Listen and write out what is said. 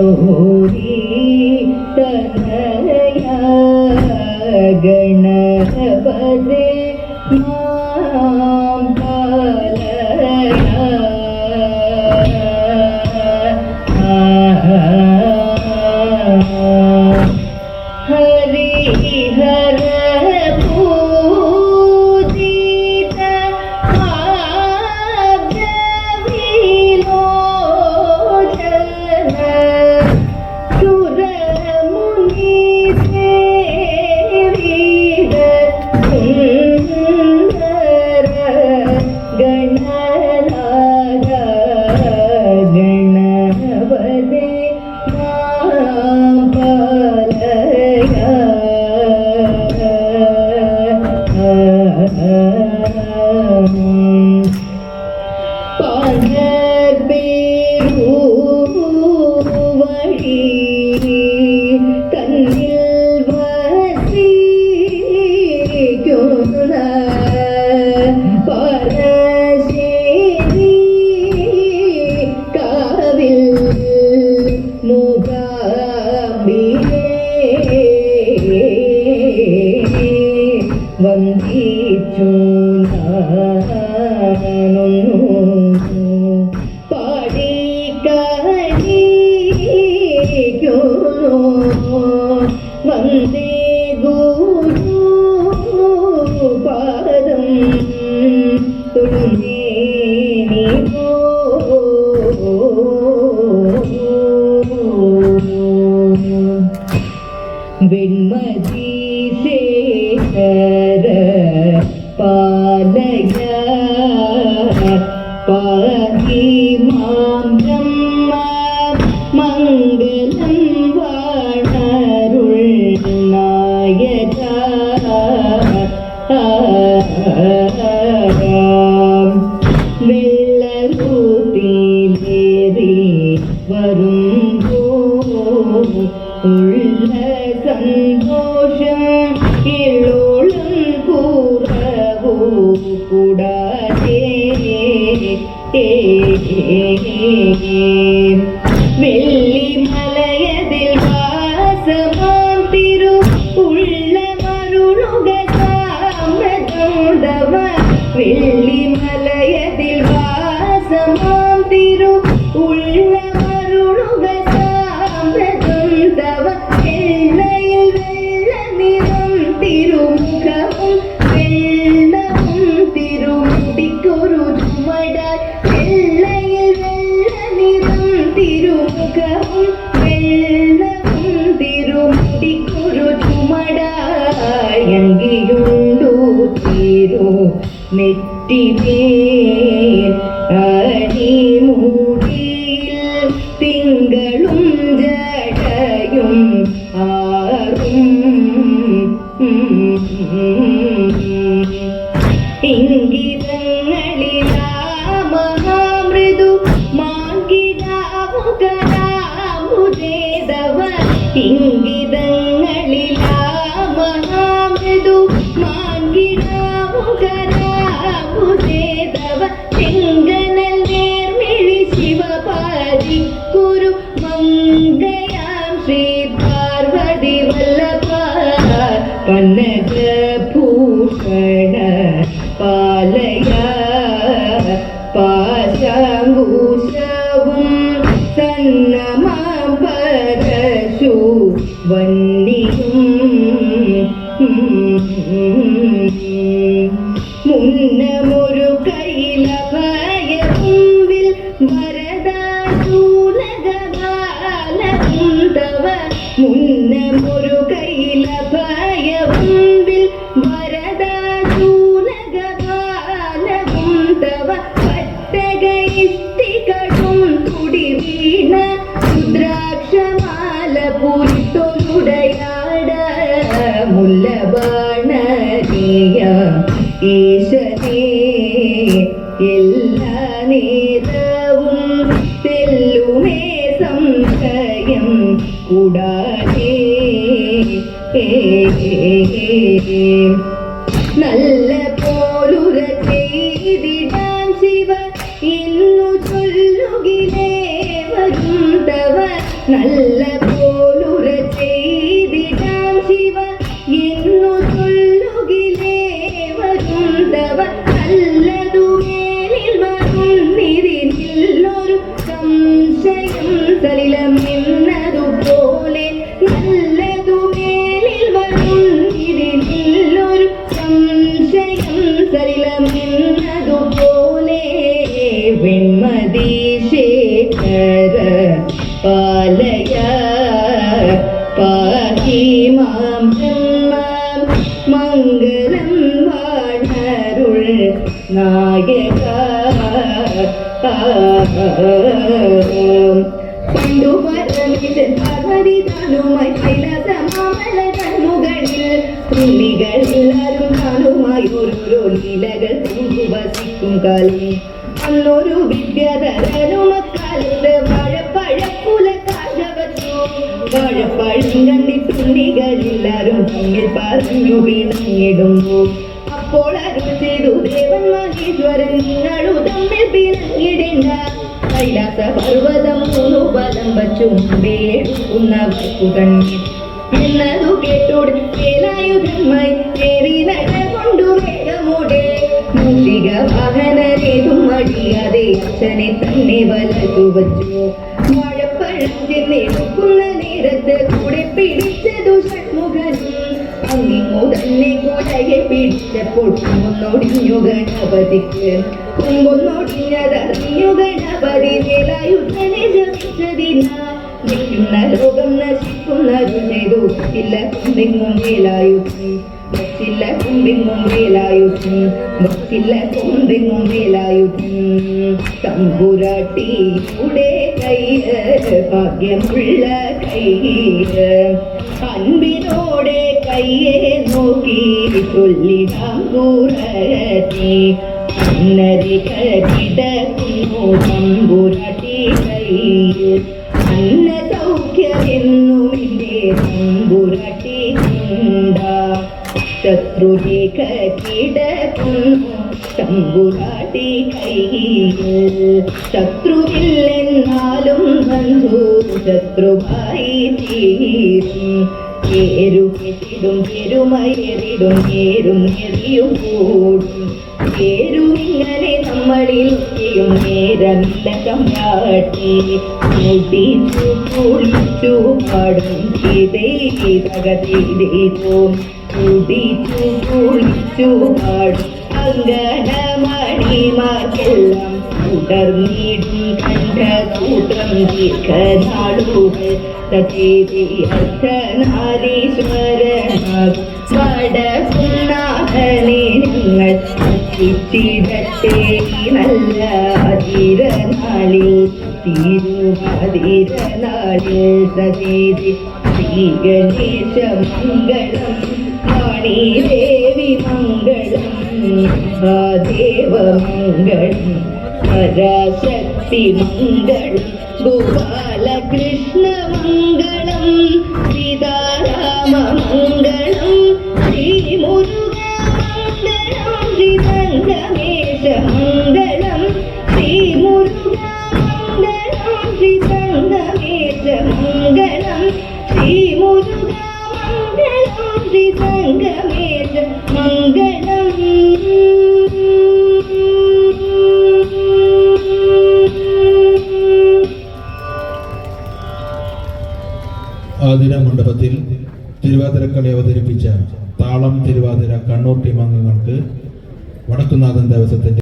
Oh, സന്തോഷം ഉള്ള സന്തോഷം ഇളോ ಮೆಟ್ಟಿದೆ ಅರಿವು പരശു വന്നിയും മുന്നമൊരു കൈല ഭയമുമ്പിൽ ഭരതാ ചൂലകബാലകുന്തവ മുന്നമൊരു ഈശനേ എല്ലാ നേരവും തെല്ലുമേ സംശയം കൂടാതെ. നല്ല പോലുര ചെയ്തിടാൻ ശിവ ഇന്നു ചൊല്ലുകിലേ വരും തവ നല്ല പുള്ളികളെല്ലാരും താനുമായി ഓരോരോ ലീലകൾ കൊണ്ടു വസിക്കും കാലം. അന്നൊരു വിദ്യാധരനും അക്കാലത്ത് വാഴപ്പഴക്കുല കാഴ്ചവച്ചു വാഴപ്പഴം കണ്ടിട്ടുണ്ണികളെല്ലാരും തമ്മിൽ പറഞ്ഞു പിണങ്ങിടുന്നു അപ്പോൾ അരുൾ ചെയ്തു ദേവൻ മഹേശ്വരൻ നിങ്ങളു തമ്മിൽ പിണങ്ങിടേണ്ട കൈലാസ പർവതം മൂന്നു പദം വച്ചു മുമ്പേ എടുക്കുന്നവർക്കു കണ്ണീർ എന്നതു കേട്ടോട് വേലായുധന്മായി കേറി നടകൊണ്ടു വേഗമോടെ മൂഷിക വാഹനരേതും അടിയാതെ അച്ഛനെ തന്നെ വലതു വച്ചു. വാഴപ്പഴം ചെന്നെടുക്കുന്ന നേരത്ത് കൂടെ പിടിച്ചതു കൊടയെ പിടിച്ചപ്പോൾ കുമ്പൊന്നൊടിഞ്ഞു ഗണപതിക്ക് കുമ്പൊന്നൊടിഞ്ഞതറിഞ്ഞു ഗണപതി വേലായുധനെ ജപിച്ചതിനാ നിൽക്കുന്ന ലോകം നശിക്കുന്നതു ചെയ്തു ഇല്ല കുമ്പിങ്ങും വേലായുധം. വച്ചില്ല കുമ്പിങ്ങും വേലായുധം. വച്ചില്ല കുമ്പിങ്ങും വേലായുധം. തമ്പുരാട്ടിയുടെ കൈ ഭാഗ്യമുള്ള കയ്യ്. അൻപിനോടെ കയ്യെ നോക്കി ചൊല്ലിടാം കൂറത്തി അന്നരിക കിടക്കുന്നു തമ്പുരട്ടി കയ്യിൽ. അന്ന സൗഖ്യമെന്നും തമ്പുരട്ടി കൊണ്ട? ശത്രുരേഖ കിടക്കുന്നു തമ്പുരാട്ടി കയ്യിൽ. ശത്രുവില്ലെന്നാലും ബന്ധു ശത്രുവായി തീരും. ഏരു കെട്ടിടും പെരുമയേറിടും ഏരും എറിയും കൂടും. ഏരും ഇങ്ങനെ നമ്മളിൽ ചെയ്യും നേരമില്ല കമ്പാട്ടി. മുടിച്ചു കുളിച്ചു പാടും ചെയ്തേ തകതീതോ കുടിച്ചു കുളിച്ചു പാടും അങ്കണമണിമാർക്കെല്ലാം തുടർന്നിടും കണ്ട കൂട്ടം ദീർഘനാളുകൾ സതീതി അർത്ഥനാരീശ്വരനാം വടകുന്നാഹനെ ഞങ്ങൾ ചിത്തിടട്ടെ നല്ല തിരനാളിൽ തിരുവാതിരനാളിൽ സതീതി ശ്രീഗണേശ മംഗളം വാണി ദേവി മംഗളം ദേവമംഗളം പരാശക്തി മംഗളം ഗോപാലകൃഷ്ണ മംഗളം സീതാരാമ മംഗളം ശ്രീമുരുക മംഗളം ശ്രീതങ്കമേശ മംഗളം ആതിര മണ്ഡപത്തിൽ തിരുവാതിരക്കളി അവതരിപ്പിച്ച താളം തിരുവാതിര കണ്ണൂർ ടീം അംഗങ്ങൾക്ക് വടക്കുനാഥൻ ദേവസ്വത്തിന്റെ